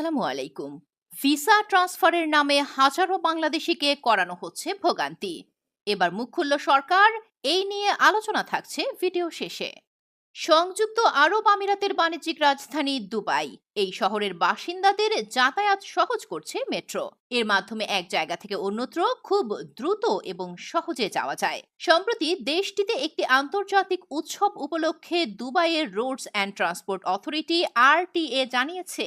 আসসালামু আলাইকুম। ভিসা ট্রান্সফারের নামে হাজারো বাংলাদেশিকে করানো হচ্ছে ভোগান্তি। এবার মুখ খুলল সরকার, এই নিয়ে আলোচনা থাকছে ভিডিও শেষে। সংযুক্ত আরব আমিরাতের বাণিজ্যিক রাজধানী দুবাই। এই শহরের বাসিন্দাদের যাতায়াত সহজ করছে মেট্রো। এর মাধ্যমে এক জায়গা থেকে অন্যত্র খুব দ্রুত এবং সহজে যাওয়া যায়। সম্প্রতি দেশটিতে একটি আন্তর্জাতিক উৎসব উপলক্ষে দুবাইয়ের Roads and Transport Authority RTA জানিয়েছে,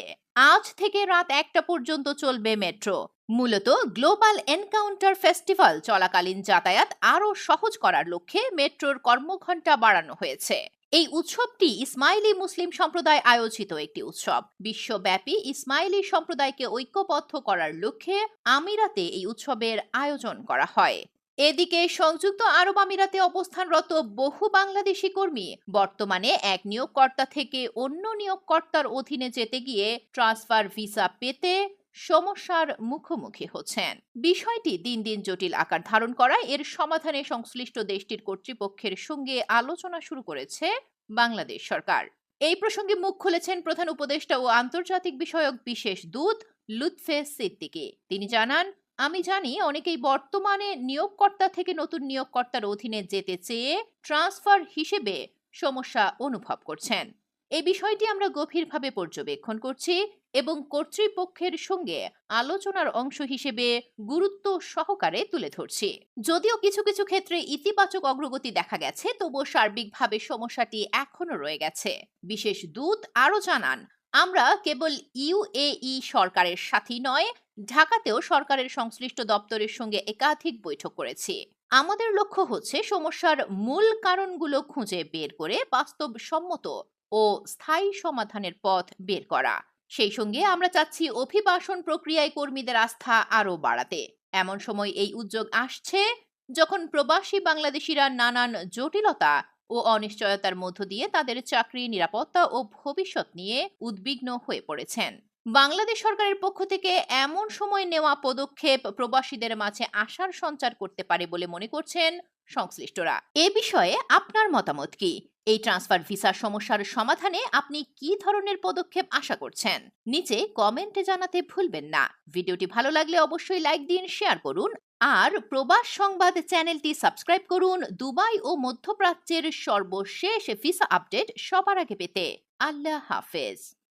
আজ থেকে রাত একটা পর্যন্ত চলবে মেট্রো। মূলত গ্লোবাল এনকাউন্টার ফেস্টিভ্যাল চলাকালীন যাতায়াত আরও সহজ করার লক্ষ্যে মেট্রোর কর্মঘণ্টা বাড়ানো হয়েছে। এই উৎসবটি ইসমাইলি মুসলিম সম্প্রদায় আয়োজিত একটি উৎসব। বিশ্বব্যাপী ইসমাইলি সম্প্রদায়কে ঐক্যবদ্ধ করার লক্ষ্যে আমিরাতে এই উৎসবের আয়োজন করা হয়। এদিকে সংযুক্ত আরব আমিরাতে অবস্থানরত বহু বাংলাদেশি কর্মী বর্তমানে এক নিয়োগকর্তা থেকে অন্য নিয়োগকর্তার অধীনে যেতে গিয়ে ট্রান্সফার ভিসা পেতে সমস্যার মুখোমুখি হচ্ছেন। বিষয়টি দিন দিন জটিল আকার ধারণ করায় এর সমাধানে সংশ্লিষ্ট দেশটির কর্তৃপক্ষের সঙ্গে আলোচনা শুরু করেছে বাংলাদেশ সরকার। এই প্রসঙ্গে মুখ খুলেছেন প্রধান উপদেষ্টা ও আন্তর্জাতিক বিষয়ক বিশেষ দূত লুৎফে সিদ্দিকি। তিনি জানান, আমি জানি অনেকেই বর্তমানে নিয়োগকর্তা থেকে নতুন নিয়োগকর্তার অধীনে যেতে চেয়ে ট্রান্সফার হিসেবে সমস্যা অনুভব করছেন। এই বিষয়টি আমরা গভীরভাবে পর্যবেক্ষণ করছি। এবং কর্তৃপক্ষের সঙ্গে আলোচনার অংশ হিসেবে গুরুত্ব সহকারে তুলে ধরছি। যদিও কিছু কিছু ক্ষেত্রে ইতিবাচক অগ্রগতি দেখা গেছে, তবুও সার্বিকভাবে সমস্যাটি এখনও রয়ে গেছে। বিশেষ দূত আরও জানান, আমরা কেবল ইউএই সরকারের সাথেই নয়, ঢাকাতেও সরকারের সংশ্লিষ্ট দপ্তরের সঙ্গে একাধিক বৈঠক করেছি। আমাদের লক্ষ্য হচ্ছে সমস্যার মূল কারণগুলো খুঁজে বের করে বাস্তবসম্মত ও স্থায়ী সমাধানের পথ বের করা। সেই সঙ্গে আমরা চাচ্ছি অভিবাসন প্রক্রিয়ায় কর্মীদের আস্থা আরও বাড়াতে। এমন সময় এই উদ্যোগ আসছে যখন প্রবাসী বাংলাদেশিরা নানান জটিলতা ও অনিশ্চয়তার মধ্য দিয়ে তাদের চাকরি, নিরাপত্তা ও ভবিষ্যৎ নিয়ে উদ্বিগ্ন হয়ে পড়েছেন। বাংলাদেশ সরকারের পক্ষ থেকে এমন সময় নেওয়া পদক্ষেপ প্রবাসীদের মাঝে আশার সঞ্চার করতে পারে বলে মনে করছেন সংশ্লিষ্টরা। এ বিষয়ে আপনার মতামত কি? এই ট্রান্সফার ভিসার সমস্যার সমাধানে আপনি কি ধরনের পদক্ষেপ আশা করছেন? নিচে কমেন্টে জানাতে ভুলবেন না। ভিডিওটি ভালো লাগলে অবশ্যই লাইক দিন, শেয়ার করুন আর প্রবাস সংবাদ চ্যানেলটি সাবস্ক্রাইব করুন দুবাই ও মধ্যপ্রাচ্যের সর্বশেষ ভিসা আপডেট সবার আগে পেতে। আল্লাহ হাফেজ।